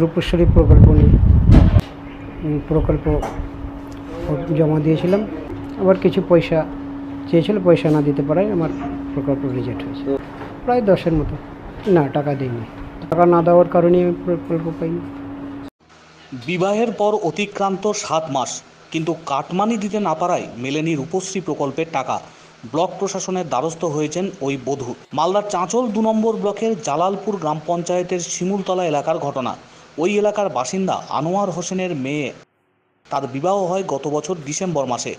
রূপেশ্বরী প্রকল্প নিয়ে প্রকল্প জমা দিয়েছিলাম। আবার কিছু পয়সা চেয়েছিল, পয়সা না দিতে পারায় আমার প্রকল্প রিজেক্ট হয়েছে। প্রায় দশের মতো। না, টাকা দিইনি। টাকা না দেওয়ার কারণে আমি প্রকল্প পাইনি। বিবাহের পর অতিক্রান্ত সাত মাস, কিন্তু কাটমানি দিতে না পারায় মেলেনি রূপশ্রী প্রকল্পের টাকা। ব্লক প্রশাসনের দ্বারস্থ হয়েছেন ওই বধূ। মালদার চাঁচল দু নম্বর ব্লকের জালালপুর গ্রাম পঞ্চায়েতের শিমুলতলা এলাকার ঘটনা। ওই এলাকার বাসিন্দা আনোয়ার হোসেনের মেয়ে। তার বিবাহ হয় গত বছর ডিসেম্বর মাসে।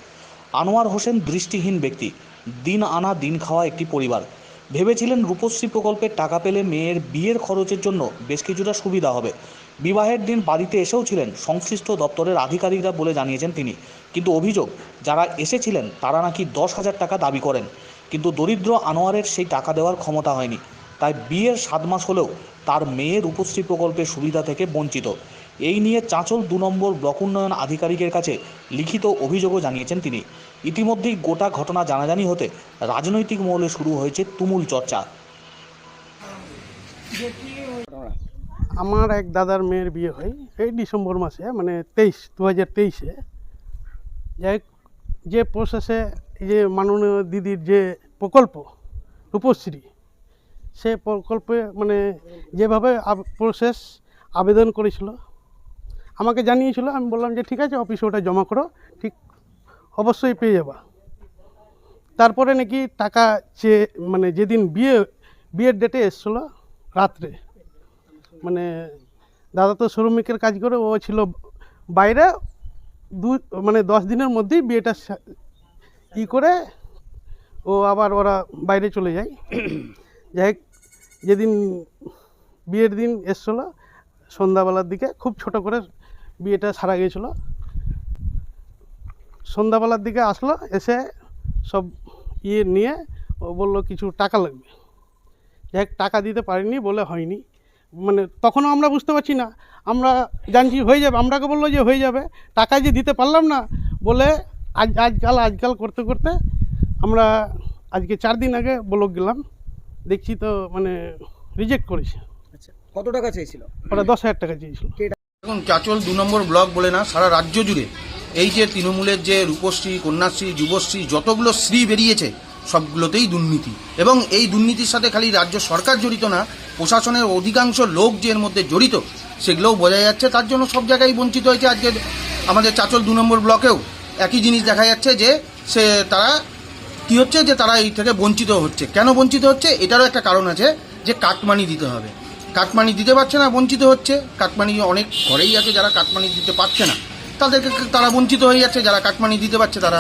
আনোয়ার হোসেন দৃষ্টিহীন ব্যক্তি। দিন আনা দিন খাওয়া একটি পরিবার। ভেবেছিলেন রূপশ্রী প্রকল্পের টাকা পেলে মেয়ের বিয়ের খরচের জন্য বেশ কিছুটা সুবিধা হবে। বিবাহের দিন বাড়িতে এসেও ছিলেন সংশ্লিষ্ট দপ্তরের আধিকারিকরা বলে জানিয়েছেন তিনি। কিন্তু অভিযোগ, যারা এসেছিলেন তারা নাকি দশ হাজার টাকা দাবি করেন। কিন্তু দরিদ্র আনোয়ারের সেই টাকা দেওয়ার ক্ষমতা হয়নি। তাই বিয়ের সাত মাস হলেও তার মেয়ের রূপশ্রী প্রকল্পের সুবিধা থেকে বঞ্চিত। এই নিয়ে চাঁচল দু নম্বর ব্লক উন্নয়ন আধিকারিকের কাছে লিখিত অভিযোগও জানিয়েছেন তিনি। ইতিমধ্যেই গোটা ঘটনা জানাজানি হতে রাজনৈতিক মহলে শুরু হয়েছে তুমুল চর্চা। আমার এক দাদার মেয়ের বিয়ে হয় এই ডিসেম্বর মাসে মানে তেইশ দু হাজার তেইশে। যাই যে প্রসেসে যে মাননীয় দিদির যে প্রকল্প, রূপশ্রী, সে প্রকল্পে মানে যেভাবে প্রসেস আবেদন করেছিল, আমাকে জানিয়েছিল, আমি বললাম যে ঠিক আছে অফিসে ওটা জমা করো, ঠিক অবশ্যই পেয়ে যাবা। তারপরে নাকি টাকা চেয়ে মানে যেদিন বিয়ে, বিয়ের ডেটে এসছিলো, রাত্রে মানে দাদা তো শ্রমিকের কাজ করে ও ছিল বাইরে দু মানে দশ দিনের মধ্যেই বিয়েটা ই করে ও আবার ওরা বাইরে চলে যায়। যাই হোক, যেদিন বিয়ের দিন এসছিলো সন্ধ্যাবেলার দিকে খুব ছোট করে বিয়েটা সারা গিয়েছিল। সন্ধ্যাবেলার দিকে আসলো এসে সব ইয়ে নিয়ে ও বলল কিছু টাকা লাগবে। যাই হোক, টাকা দিতে পারিনি বলে হয়নি। মানে তখনও আমরা বুঝতে পারছি না। আমরা জানছি হয়ে যাবে আমরাকে বলল যে হয়ে যাবে। টাকা যে দিতে পারলাম না বলে আজ আজকাল আজকাল করতে করতে আমরা আজকে চার দিন আগে ব্লক গেলাম। দেখছি তো মানে রিজেক্ট করেছে। আচ্ছা কত টাকা চেয়েছিল? ওরা দশ হাজার টাকা চেয়েছিল। এখন চাচল দু নম্বর ব্লক বলে না সারা রাজ্য জুড়ে এই যে তৃণমূলের যে রূপশ্রী কন্যাশ্রী যুবশ্রী যতগুলো শ্রী বেরিয়েছে সবগুলোতেই দুর্নীতি। এবং এই দুর্নীতির সাথে খালি রাজ্য সরকার জড়িত না প্রশাসনের অধিকাংশ লোক যে এর মধ্যে জড়িত, সেগুলোও বোঝা যাচ্ছে, তার জন্য সব জায়গায় বঞ্চিত হয়েছে আজকে আমাদের চাচল দু নম্বর ব্লকেও। একই জিনিস দেখা যাচ্ছে যে, সে তারা, কি হচ্ছে যে তারা এই থেকে বঞ্চিত হচ্ছে। কেন বঞ্চিত হচ্ছে? এটারও একটা কারণ আছে যে কাটমানি দিতে হবে। কাটমানি দিতে পারছে না, বঞ্চিত হচ্ছে। কাটমানি অনেক ঘরেই আছে যারা কাটমানি দিতে পারছে না। তাদেরকে তারা বঞ্চিত হয়ে যাচ্ছে, যারা কাটমানি দিতে পারছে তারা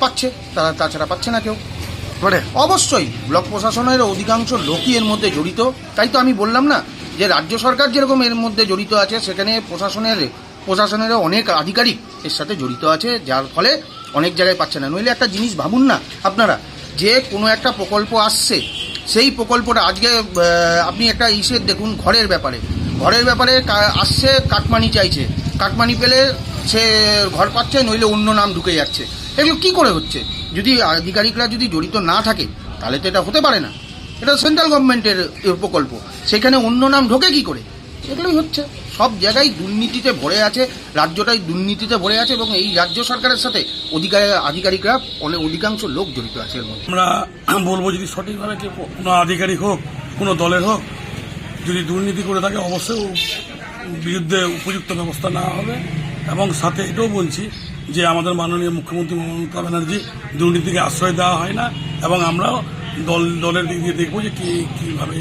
পাচ্ছে। তারা তাছাড়া পাচ্ছে না কেউ। মানে অবশ্যই। ব্লক প্রশাসনের অধিকাংশ লোকই এর মধ্যে জড়িত। তাই তো আমি বললাম না যে রাজ্য সরকার যেরকম এর মধ্যে জড়িত আছে, সেখানে প্রশাসনের, প্রশাসনেরও অনেক আধিকারিক এর সাথে জড়িত আছে, যার ফলে অনেক জায়গায় পাচ্ছে না। নইলে একটা জিনিস ভাবুন না আপনারা, যে কোনো একটা প্রকল্প আসছে, সেই প্রকল্পটা আজকে আপনি একটা ইসের দেখুন, ঘরের ব্যাপারে। ঘরের ব্যাপারে আসছে, কাটমানি চাইছে। কাটমানি পেলে সে ঘর পাচ্ছে, নইলে অন্য নাম ঢুকে যাচ্ছে। এগুলো কি করে হচ্ছে? যদি আধিকারিকরা যদি জড়িত না থাকে তাহলে তো এটা হতে পারে না। এটা সেন্ট্রাল গভর্নমেন্টের প্রকল্প। সেখানে অন্য নাম ঢোকে কি করে? এগুলোই হচ্ছে। সব জায়গায় দুর্নীতিতে ভরে আছে রাজ্যটাই দুর্নীতিতে ভরে আছে এবং এই রাজ্য সরকারের সাথে অধিকার আধিকারিকরা অনেক অধিকাংশ লোক জড়িত আছে এর মধ্যে। আমরা বলব যদি সঠিকভাবে কেউ কোনো আধিকারিক হোক কোনো দলের হোক যদি দুর্নীতি করে থাকে অবশ্যই বিরুদ্ধে উপযুক্ত ব্যবস্থা নেওয়া হবে। এবং সাথে এটাও বলছি যে আমাদের মাননীয় মুখ্যমন্ত্রী মমতা ব্যানার্জি দুর্নীতিকে আশ্রয় দেওয়া হয় না, এবং আমরাও দল, দলের দিক দিয়ে দেখব যে কী, কীভাবে